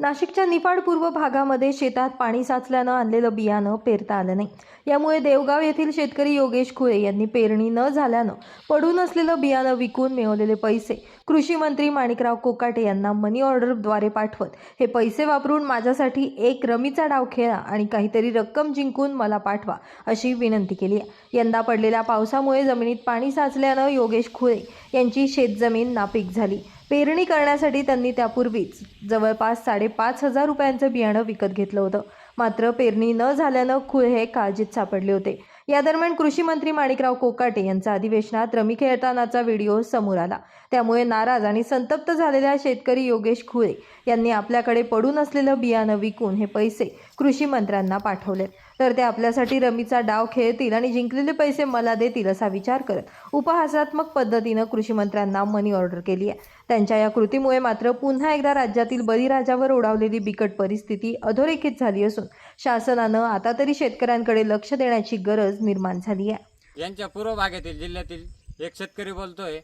नाशिकच्या निफाड पूर्व भागामध्ये शेतात पाणी साचल्यानं आणलेलं बियाणं पेरता आलं नाही. यामुळे देवगाव येथील शेतकरी योगेश खुळे यांनी पेरणी न झाल्यानं पडून असलेलं बियाणं विकून मिळवलेले पैसे कृषी मंत्री माणिकराव कोकाटे यांना मनी ऑर्डरद्वारे पाठवत हे पैसे वापरून माझ्यासाठी एक रमीचा डाव खेळा आणि काहीतरी रक्कम जिंकून मला पाठवा अशी विनंती केली आहे. यंदा पडलेल्या पावसामुळे जमिनीत पाणी साचल्यानं योगेश खुळे यांची शेतजमीन नापीक झाली. पेरणी करण्यासाठी त्यांनी त्यापूर्वीच जवळपास साडेपाच हजार रुपयांचं बियाणं विकत घेतलं होतं. मात्र पेरणी न झाल्यानं खुळे हे काळजीत सापडले होते. या दरम्यान कृषी मंत्री माणिकराव कोकाटे यांचा अधिवेशनात रमी खेळतानाचा व्हिडिओ समोर आला. त्यामुळे नाराज आणि संतप्त झालेल्या शेतकरी योगेश खुळे यांनी आपल्याकडे पडून असलेलं बियाणं विकून हे पैसे कृषी मंत्र्यांना पाठवले तर ते आपल्यासाठी रमीचा डाव खेळतील आणि जिंकलेले पैसे मला देतील असा विचार करत उपहासात्मक पद्धतीनं कृषी मंत्र्यांना मनी ऑर्डर केली आहे. त्यांच्या या कृतीमुळे मात्र पुन्हा एकदा राज्यातील बळीराजावर ओढावलेली बिकट परिस्थिती अधोरेखित झाली असून शासनानं आता तरी शेतकऱ्यांकडे लक्ष देण्याची गरज निर्माण झाली आहे. यांच्या पूर्व भागातील जिल्ह्यातील एक शेतकरी बोलतोय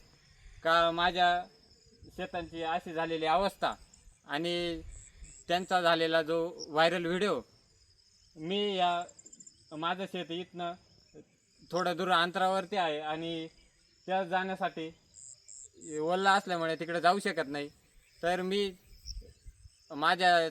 का माझ्या शेतांची अशी झालेली अवस्था आणि त्यांचा झालेला जो व्हायरल व्हिडिओ मी या माझं शेत इथनं थोडं दूर अंतरावरती आहे आणि त्या जाण्यासाठी वल्ला असल्यामुळे तिकडे जाऊ शकत नाही. तर मी माझ्या